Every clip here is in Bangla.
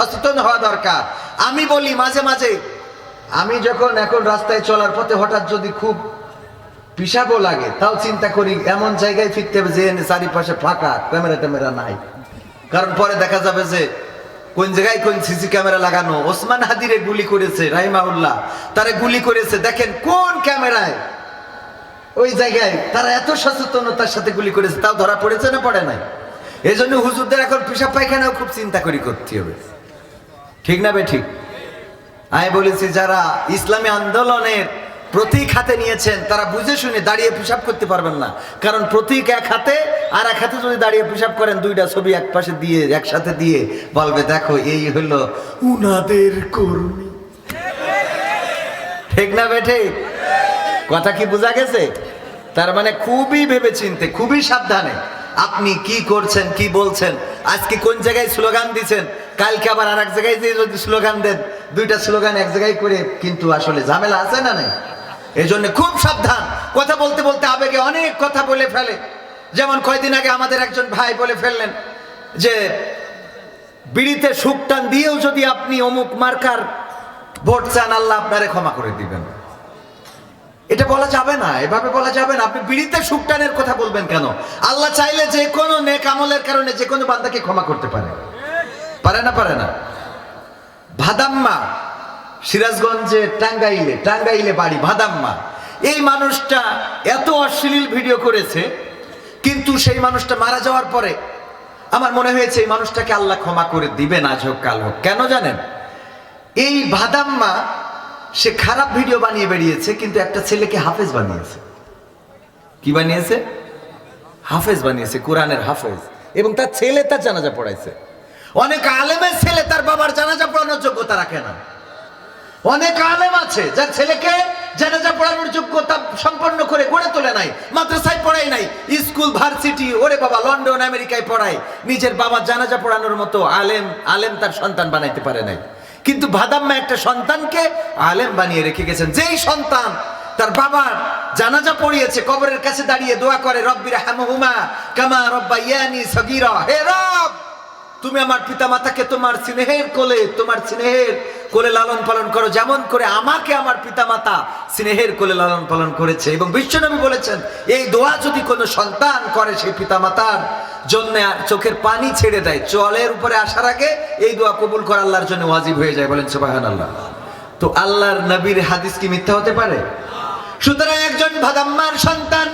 সচেতন হওয়া দরকার। আমি বলি মাঝে মাঝে, আমি যখন এখন রাস্তায় চলার পথে হঠাৎ যদি খুব পিসাবও লাগে, তাও চিন্তা করি এমন জায়গায় ফিরতে হবে যে চারিপাশে ফাঁকা, ক্যামেরা ট্যামেরা নাই। কারণ পরে দেখা যাবে যে কোন জায়গায় কোন সিসি ক্যামেরা লাগানো, ওসমান হাদিরে গুলি করেছে রাহিমাউল্লাহ তারা গুলি করেছে। দেখেন কোন ক্যামেরায় ওই জায়গায় তারা এত সচেতনতার সাথে গুলি করেছে, তাও ধরা পড়েছে না পড়ে নাই? এই জন্য হুজুরদের এখন পেশাব পায়খানাও খুব চিন্তা করি করতে হবে। ঠিক না বে ঠিক? আমি বলেছি, যারা ইসলামী আন্দোলনের প্রতীক হাতে নিয়েছেন, তারা বুঝে শুনে দাঁড়িয়ে পেশাব করতে পারবেন না। কারণ প্রতীক এক হাতে, আর এক হাতে যদি দাঁড়িয়ে পেশাব করেন, দুইটা ছবি এক পাশে দিয়ে, একসাথে দিয়ে বলবে, দেখো, এই হলো উনাদের কর্মী। ঠিক না বেঠে কথা কি বোঝা গেছে? তার মানে খুবই ভেবে চিনতে খুবই সাবধানে আপনি কি করছেন, কি বলছেন, আজকে কোন জায়গায় স্লোগান দিচ্ছেন কালকে আবার আর এক জায়গায় যে যদি স্লোগান দেন, দুইটা স্লোগান এক জায়গায় করে, কিন্তু আসলে ঝামেলা আছে না নাই? এই জন্য খুব সাবধান। কথা বলতে বলতে আবেগে অনেক কথা বলে ফেলে। যেমন কয়দিন আগে আমাদের একজন ভাই বলে ফেললেন যে, বিড়িতে সুখ টান দিয়েও যদি আপনি অমুক মার্কার ভোট চান, আল্লাহ আপনারে ক্ষমা করে দিবেন। এটা বলা যাবে না, এভাবে বলা যাবে না। আপনি বিড়িতে সুখটানের কথা বলবেন কেন? আল্লাহ চাইলে যে কোনো নেক আমলের কারণে যে কোনো বান্দাকে ক্ষমা করতে পারে পারে না পারে না। ভাদাম্মা, সিরাজগঞ্জে টাঙ্গাইলে টাঙ্গাইলে বাড়ি, ভাদাম্মা। এই মানুষটা এত অশ্লীল ভিডিও করেছে, কিন্তু সেই মানুষটা মারা যাওয়ার পরে আমার মনে হয়েছে এই মানুষটাকে আল্লাহ ক্ষমা করে দিবে না, আজ হোক, কাল হোক। কেন জানেন? এই ভাদাম্মা, সে খারাপ ভিডিও বানিয়ে বেরিয়েছে কিন্তু একটা ছেলেকে হাফেজ বানিয়েছে। কি বানিয়েছে? হাফেজ বানিয়েছে, কোরআনের হাফেজ। এবং তার ছেলে তার জানাজা পড়াইছে। অনেক আলেমের ছেলে তার বাবার জানাজা পড়ানোর যোগ্যতা রাখে না। অনেক আলেম আছে যার ছেলেকে জানাজা পড়ানোর যোগ্যতা সম্পন্ন করে গড়ে তোলে নাই, মাদ্রাসায় পড়াই নাই, স্কুল, ভার্সিটি, ওরে বাবা, লন্ডন, আমেরিকায় পড়ায়। নিজের বাবার জানাজা পড়ানোর মতো আলেম আলেম তার সন্তান বানাইতে পারে নাই। কিন্তু ভাদাম্মা একটা সন্তানকে আলেম বানিয়ে রেখে গেছেন। যেই সন্তান তার বাবার জানাজা পড়িয়েছে, কবরের কাছে দাঁড়িয়ে দোয়া করে রব্বির হামহুমা কামা রব্বা রব্বাইয়ানি সগীরা হে রব! তুমি আমার পিতা মাতাকে তোমার স্নেহের কোলে, তোমার স্নেহের কোলে লালন পালন করো, যেমন করে আমাকে আমার পিতা মাতা স্নেহের কোলে লালন পালন করেছে। এবং বিশ্বনবী বলেছেন, এই দোয়া যদি কোনো সন্তান করে সেই পিতা মাতার জন্য চোখের পানি ছেড়ে দেয় চলের উপরে আসার আগে এই দোয়া কবুল করা আল্লাহর জন্য ওয়াজিব হয়ে যায় বলেন সুবাহান আল্লাহ তো আল্লাহর নবীর হাদিস কি মিথ্যা হতে পারে? সুতরাং একজন ভাদাম্মার সন্তান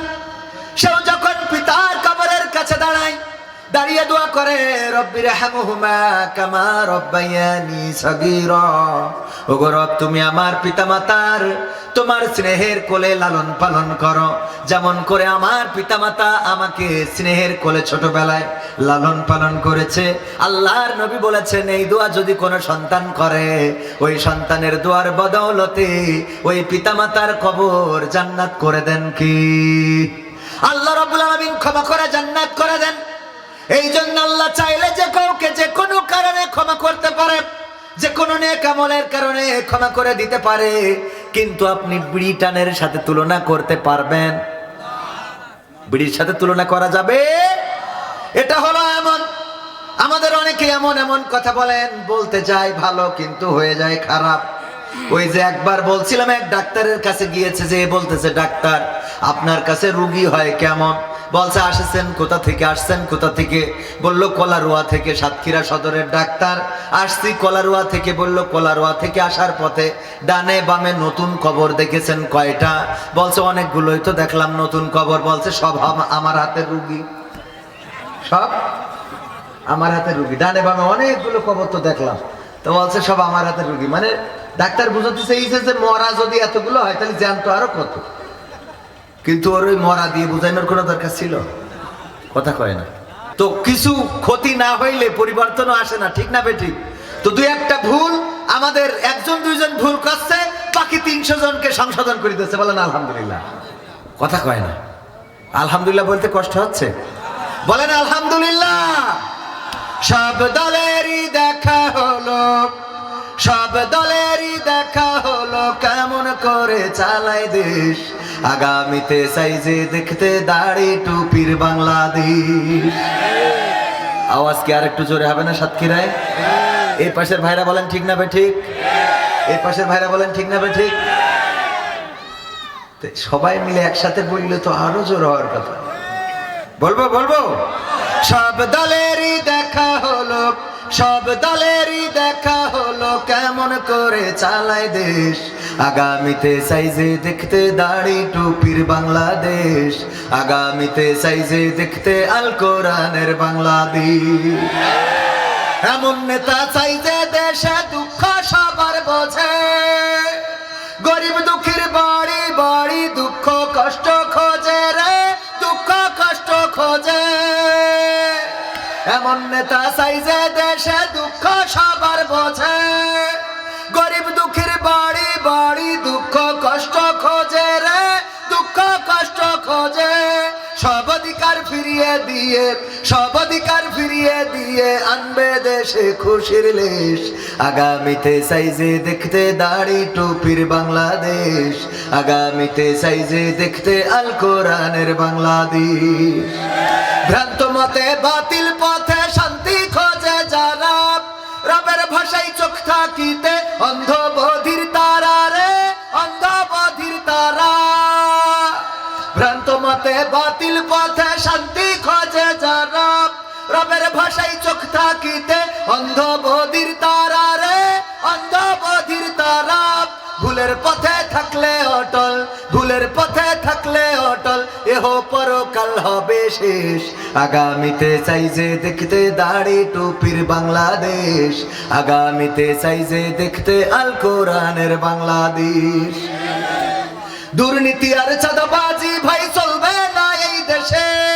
দাঁড়িয়ে দোয়া করে রব্বির হামহুমা কামা রব্বায়ানি সগীরা। ওগো রব, তুমি আমার পিতামাতার, তোমার স্নেহের কোলে লালন পালন করো। যেমন করে আমার পিতামাতা আমাকে স্নেহের কোলে ছোটবেলায় লালন পালন করেছে। আল্লাহর নবী বলেছেন, এই দোয়া যদি কোনো সন্তান করে, ওই সন্তানের দোয়ার বদৌলতে ওই পিতামাতার কবর জান্নাত করে দেন কি? আল্লাহ রাব্বুল আলামিন ক্ষমা করে জান্নাত করে দেন। এই জন্য আল্লাহ চাইলে যে কাউকে যে কোনো কারণে ক্ষমা করতে পারে, যে কোনো নেক আমলের কারণে ক্ষমা করে দিতে পারে, কিন্তু আপনি ব্রিটানের সাথে তুলনা করতে পারবেন। বিড়ির সাথে তুলনা করা যাবে? এটা হলো এমন, আমাদের অনেকে এমন এমন কথা বলেন, বলতে চাই ভালো কিন্তু হয়ে যায় খারাপ। ওই যে একবার বলছিলাম, এক ডাক্তারের কাছে গিয়েছে যে, বলতেছে, ডাক্তার, আপনার কাছে রুগী হয় কেমন? বলছে, আসেছেন, কোথা থেকে আসছেন? কোথা থেকে? বলল, কলারুয়া থেকে, সাতক্ষীরা সদরের ডাক্তার। আসছি কলারুয়া থেকে, বলল, কলারুয়া থেকে আসার পথে ডানে বামে নতুন কবর দেখেছেন কয়টা? বলছে, অনেকগুলোই তো দেখলাম, নতুন কবর বলছে, সব আমার হাতের রুগী। সব আমার হাতে রুগী। ডানে বামে অনেকগুলো কবর তো দেখলাম। তো বলছে, সব আমার হাতে রুগী। মানে ডাক্তার বুঝাতে চাইছে যে মরা যদি এতগুলো হয়, তাহলে জ্যান্ত আরও কত? কিন্তু ওর ওই মরা দিয়ে বোঝানোর কোনো দরকার ছিল? কথা কয় না। তো কিছু ক্ষতি না হইলে পরিবর্তনও আসে না, ঠিক না বেঠিক? তো দুই একটা ভুল, আমাদের একজন দুইজন ভুল করছে, বাকি তিনশো জনকে সংশোধন করে দিচ্ছে বলেন আলহামদুলিল্লাহ। কথা কয় না। আলহামদুলিল্লাহ বলতে কষ্ট হচ্ছে? বলেন আলহামদুলিল্লাহ। সব দলেরই দেখা হলো, সব দলেরই দেখা হলো, কেমন করে চালায় দেশ। আগামীতে সাইজে দেখতে দাড়ি টুপির বাংলাদেশ। আওয়াজ কি আর একটু জোরে হবে না, সাতক্ষীরায়? এই পাশের ভাইরা বলেন ঠিক না বে ঠিক? এই পাশের ভাইরা বলেন ঠিক না বে ঠিক? সবাই মিলে একসাথে বললে তো আরও জোর হওয়ার কথা। বলব বলব? সব দলেরই দেখা হলো, সব দলেরই দেখা হলো, কেমন করে চালায় দেশ। আগামীতে সাইজে দেখতে দাড়ি টুপির বাংলাদেশ। আগামীতে সাইজে দেখতে আল কোরআনের বাংলাদেশ। এমন নেতা চাই যে দেশে দুঃখ সবার বোঝে। গরিব দুঃখের বাড়ি বাড়ি দুঃখ কষ্ট খোঁজে রে, দুঃখ কষ্ট খোঁজে। এমন নেতা চাই যে দেশে দুঃখ সবার বোঝে। দিয়ে সব অধিকার ফিরিয়ে দিয়ে আনবে দেশে খুশির লেশ। আগামীতে সাইজে দেখতে দাড়ি টুপির বাংলাদেশ। আগামীতে সাইজে দেখতে আল কোরআনের বাংলাদেশ। ভ্রান্ত মতে বাতিল পথে শান্তি খোঁজে যারা। রবের ভাষায় চোখ থাকিতে অন্ধ বধির তারা রে অন্ধ বধির তারা। ভ্রান্ত মতে বাতিল পথে শান্তি রবের চোখ থাকিতে অন্ধ বধির তারা রে অন্ধ বধির তারা। ভুলের পথে থাকলে অটল, ভুলের পথে থাকলে অটল, এহ পরকাল হবে শেষ। আগামীতে চাইজে দেখতে দাড়ি টুপির বাংলাদেশ। আগামীতে চাইজে দেখতে আল কোরআনের বাংলাদেশ। দুর্নীতি আর চাঁদাবাজি ভাই চলবে না এই দেশে।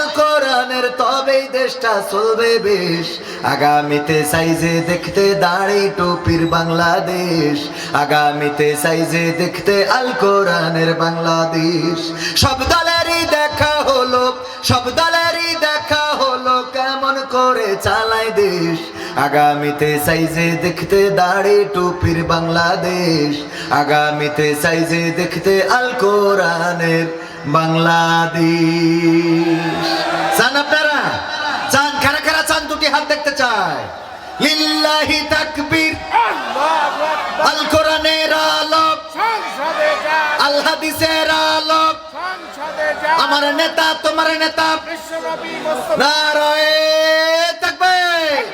দেশটা চলবে বেশ। আগামীতে সাইজে দেখতে দাড়ি টুপির বাংলাদেশ। আগামীতে সাইজে দেখতে আল কোরআনের বাংলাদেশ। সব দলেরই দেখা হলো, সব দলেরই দেখা হলো কেমন করে চালায় দেশ। আগামীতে সাইজে দেখতে দাড়ি টুপির বাংলাদেশ। আগামীতে সাইজে দেখতে আল কোরআনের বাংলাদেশ। চান আপনারা? কারা দুটি হাত দেখতে চায়? লিল্লাহি তাকবীর। আল কোরআনের আলোক। আল হাদিসের আলোক। আমার নেতা তোমার নেতা। নারায়ে তাকবীর।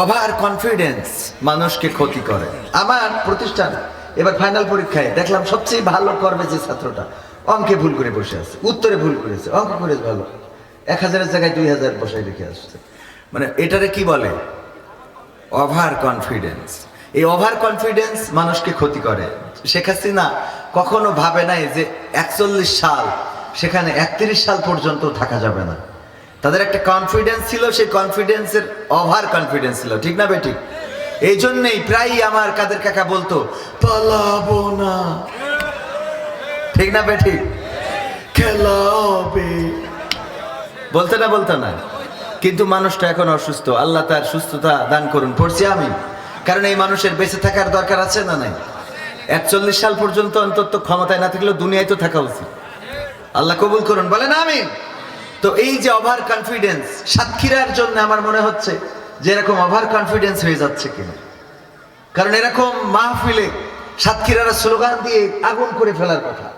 ওভার কনফিডেন্স মানুষকে ক্ষতি করে। আমার প্রতিষ্ঠান এবার ফাইনাল পরীক্ষায় দেখলাম সবচেয়ে ভালো করবে যে ছাত্রটা। অঙ্কে ভুল করে বসে আছে উত্তরে ভুল করেছে অঙ্ক করে ভালো। এক হাজারের জায়গায় দুই হাজার বসায় রেখে আসছে। মানে এটারে কি বলে? ওভার কনফিডেন্স এই ওভার কনফিডেন্স মানুষকে ক্ষতি করে। শেখ হাসিনা কখনো ভাবে নাই যে একচল্লিশ সাল, সেখানে একত্রিশ সাল পর্যন্ত থাকা যাবে না। তাদের একটা কনফিডেন্স ছিল, সেই কনফিডেন্সের ওভার কনফিডেন্স ছিল। ঠিক না বেঠিক এই জন্যই প্রায়ই আমার কাদের কাকা বলতো, পালাবো না। ঠিক না বেঠিক খেলা হবে বলতে না বলতে না। কিন্তু মানুষটা এখন অসুস্থ। আল্লাহ তার সুস্থতা দান করুন। পড়ছি আমি। কারণ এই মানুষের বেঁচে থাকার দরকার আছে না নাই? একচল্লিশ সাল পর্যন্ত অন্তত ক্ষমতায় না থাকলেও দুনিয়ায় তো থাকা উচিত। আল্লাহ কবুল করুন। বলেন আমি তো এই যে ওভার কনফিডেন্স সাতক্ষীরার জন্য আমার মনে হচ্ছে যে এরকম ওভার কনফিডেন্স হয়ে যাচ্ছে কিনা। কারণ এরকম মাহফিলে সাতক্ষীরারা স্লোগান দিয়ে আগুন করে ফেলার কথা।